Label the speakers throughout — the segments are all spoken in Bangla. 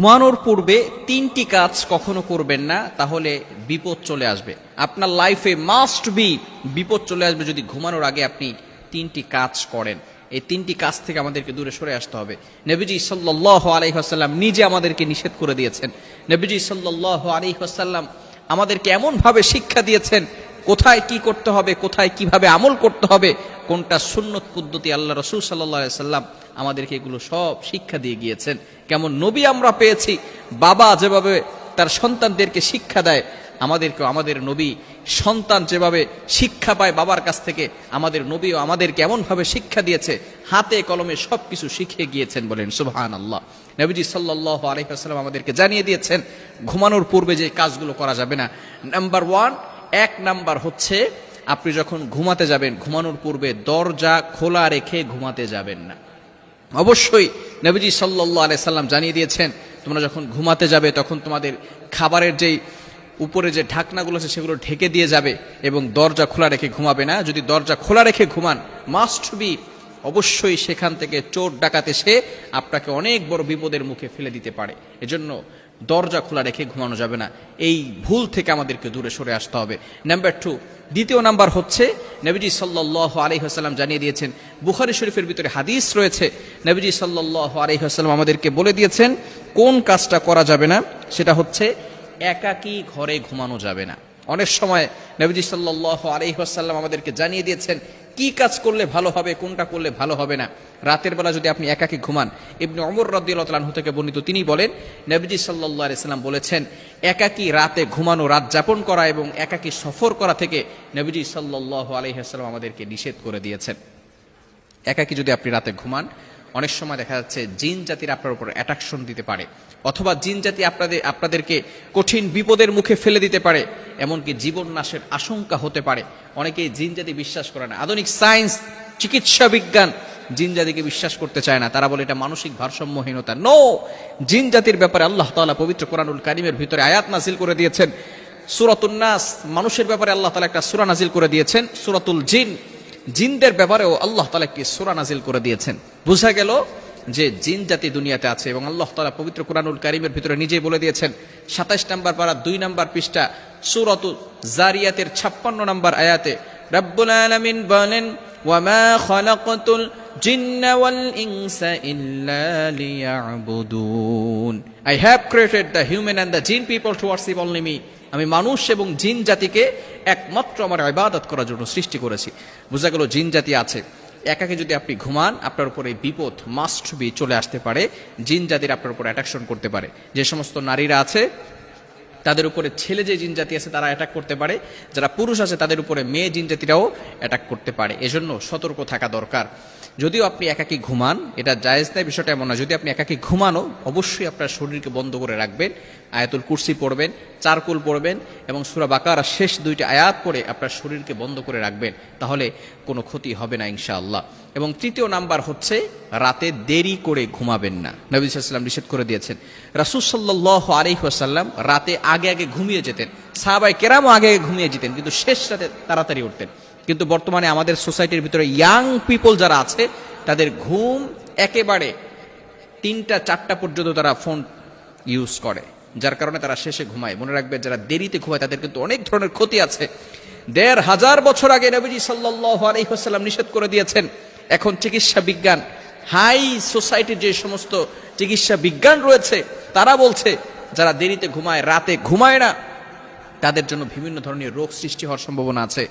Speaker 1: ঘুমানোর পূর্বে তিনটি কাজ কখনো করবেন না, তাহলে বিপদ চলে আসবে। আপনার লাইফে মাস্ট বি বিপদ চলে আসবে যদি ঘুমানোর আগে আপনি তিনটি কাজ করেন। এই তিনটি কাজ থেকে আমাদেরকে দূরে সরে আসতে হবে। নবীজি সাল্লাহ আলহিহাসাল্লাম নিজে আমাদেরকে নিষেধ করে দিয়েছেন। নবীজি সাল্লাহ আলহিহাসাল্লাম আমাদেরকে এমনভাবে শিক্ষা দিয়েছেন, কোথায় কি করতে হবে, কোথায় কীভাবে আমল করতে হবে কোনটা সুন্নত পদ্ধতি আল্লাহ রসুল সাল্লাহ সাল্লাম আমাদেরকে এগুলো সব শিক্ষা দিয়ে গিয়েছেন। কেমন নবী আমরা পেয়েছি, বাবা যেভাবে তার সন্তানদেরকে শিক্ষা দেয় আমাদেরকে আমাদের নবী সন্তান যেভাবে শিক্ষা পায় বাবার কাছ থেকে, আমাদের নবীও আমাদেরকে এমনভাবে শিক্ষা দিয়েছে, হাতে কলমে সব কিছু শিখিয়ে গিয়েছেন বলেন সুবহান আল্লাহ নবীজি সাল্লাহ আলহিহাস্লাম আমাদেরকে জানিয়ে দিয়েছেন, ঘুমানোর পূর্বে যে কাজগুলো করা যাবে না। নাম্বার ওয়ান, এক নাম্বার হচ্ছে আপনি যখন ঘুমাতে যাবেন, ঘুমানোর পূর্বে দরজা খোলা রেখে ঘুমাতে যাবেন না। অবশ্যই নবীজি সাল্লাহ আলাই সাল্লাম জানিয়ে দিয়েছেন, তোমরা যখন ঘুমাতে যাবে, তখন তোমাদের খাবারের যেই উপরে যে ঢাকনাগুলো আছে, সেগুলো ঢেকে দিয়ে যাবে এবং দরজা খোলা রেখে ঘুমাবে না। যদি দরজা খোলা রেখে ঘুমান মাস্ট বি অবশ্যই সেখান থেকে চোর ডাকাতে সে আপনাকে অনেক বড় বিপদের মুখে ফেলে দিতে পারে। এজন্য দরজা খোলা রেখে ঘুমানো যাবে না। এই ভুল থেকে আমাদেরকে দূরে সরে আসতে হবে। নাম্বার টু দ্বিতীয় নাম্বার হচ্ছে, নবীজি সাল্লাহ আলহিহাস্লাম জানিয়ে দিয়েছেন, বুখারি শরীফের ভিতরে হাদিস রয়েছে, নবীজি সাল্লাহ আলহিহাস্লাম আমাদেরকে বলে দিয়েছেন, কোন কাজটা করা যাবে না, সেটা হচ্ছে একাকি ঘরে ঘুমানো যাবে না। অনেক সময় নবীজি সাল্লাহ আলহিহাস্লাম আমাদেরকে জানিয়ে দিয়েছেন কি কাজ করলে ভালো হবে, কোনটা করলে ভালো হবে না? রাতের বেলা যদি আপনি একাকি ঘুমান, ইবনে অমর রদ্দিল্লাহু থেকে বর্ণিত তিনি বলেন, নবীজি সাল্লাহ আলাইসাল্লাম বলেছেন, একাকি রাতে ঘুমানো, রাত যাপন করা এবং একাকি সফর করা থেকে নবীজি সাল্লাহ আলহিহাস্লাম আমাদেরকে নিষেধ করে দিয়েছেন। একাকি যদি আপনি রাতে ঘুমান অনেক সময় দেখা যাচ্ছে জিন জাতির আপনার উপর অ্যাট্রাকশন দিতে পারে, অথবা জিন জাতি আপনাদের, আপনাদেরকে কঠিন বিপদের মুখে ফেলে দিতে পারে, এমনকি জীবন নাশের আশঙ্কা হতে পারে। অনেকেই জিন জাতি বিশ্বাস করে না। আধুনিক সায়েন্স, চিকিৎসা বিজ্ঞান জিন জাতিকে বিশ্বাস করতে চায় না। তারা বলে এটা মানসিক ভারসাম্যহীনতা। নো জিন জাতির ব্যাপারে আল্লাহ তালা পবিত্র কোরআনুল কারিমের ভিতরে আয়াত নাজিল করে দিয়েছেন। সুরাতুল নাস, মানুষের ব্যাপারে আল্লাহ তাআলা একটা সুরা নাজিল করে দিয়েছেন, সূরাতুল জিন। জিনদের ব্যাপারেও আল্লাহ তালা একটি সুরা নাজিল করে দিয়েছেন। বোঝা গেল যে জিন জাতি দুনিয়াতে আছে এবং আল্লাহ তালা পবিত্র কোরআনুল কারিমের ভিতরে নিজেই বলে দিয়েছেন সাতাশ নাম্বার পারা, দুই নাম্বার পৃষ্ঠা, সুরত জারিয়াতের ছাপ্পান্ন নাম্বার আয়াতে, রব্বুল আলামিন বলেন, ওয়ামা I have the human and the jinn people আমি মানুষ এবং জিন জাতিকে একমাত্র আমার ইবাদত করার জন্য সৃষ্টি করেছি। বোঝা গেল জিন জাতি আছে। একাকে যদি আপনি ঘুমান, আপনার উপরে বিপদ মাস্ট বি চলে আসতে পারে, জিন জাতির আপনার উপর অ্যাট্রাকশন করতে পারে। যে সমস্ত নারীরা আছে, তাদের উপরে ছেলে যে জিন জাতি আছে, তারা অ্যাটাক করতে পারে। যারা পুরুষ আছে, তাদের উপরে মেয়ে জিন জাতিরাও অ্যাটাক করতে পারে। এজন্য সতর্ক থাকা দরকার। যদিও আপনি একাকি ঘুমান, এটা জায়েজ নেই বিষয়টা এমন না যদি আপনি একাকি ঘুমানো, অবশ্যই আপনার শরীরকে বন্ধ করে রাখবেন। আয়াতুল কুর্সি পড়বেন চারকুল পড়বেন এবং সুরা বাকার শেষ দুইটা আয়াত পড়ে আপনার শরীরকে বন্ধ করে রাখবেন, তাহলে কোনো ক্ষতি হবে না ইনশাআল্লাহ। এবং তৃতীয় নাম্বার হচ্ছে রাতে দেরি করে ঘুমাবেন না। নবী সাল্লাম নিষেধ করে দিয়েছেন, রাসুল সাল্লাহ আলহিহাসাল্লাম রাতে আগে আগে ঘুমিয়ে যেতেন সাহাবাই কেরামও আগে আগে ঘুমিয়ে যেতেন, কিন্তু শেষ রাতে তাড়াতাড়ি উঠতেন। কিন্তু বর্তমানে আমাদের সোসাইটির ভিতরে ইয়াং পিপল যারা আছে, তাদের ঘুম একেবারে তিনটা চারটা পর্যন্ত তারা ফোন ইউজ করে। যার কারণে তারা শেষে ঘুমায়। মনে রাখবে, যারা দেরিতে ঘুমায়, তাদের কিন্তু অনেক ধরনের ক্ষতি আছে। দেড় হাজার বছর আগে নবীজি সাল্লাহ নিষেধ করে দিয়েছেন, এখন চিকিৎসা বিজ্ঞান। হাই সোসাইটির যে সমস্ত চিকিৎসা বিজ্ঞান রয়েছে, তারা বলছে, যারা দেরিতে ঘুমায়, রাতে ঘুমায় না, তাদের জন্য বিভিন্ন ধরনের রোগ সৃষ্টি হওয়ার সম্ভাবনা আছে।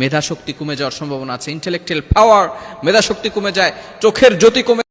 Speaker 1: মেধা শক্তি কমে যাওয়ার সম্ভাবনা আছে। ইন্টেলেকচুয়াল পাওয়ার মেধা শক্তি কমে যায়, চোখের জ্যোতি কমে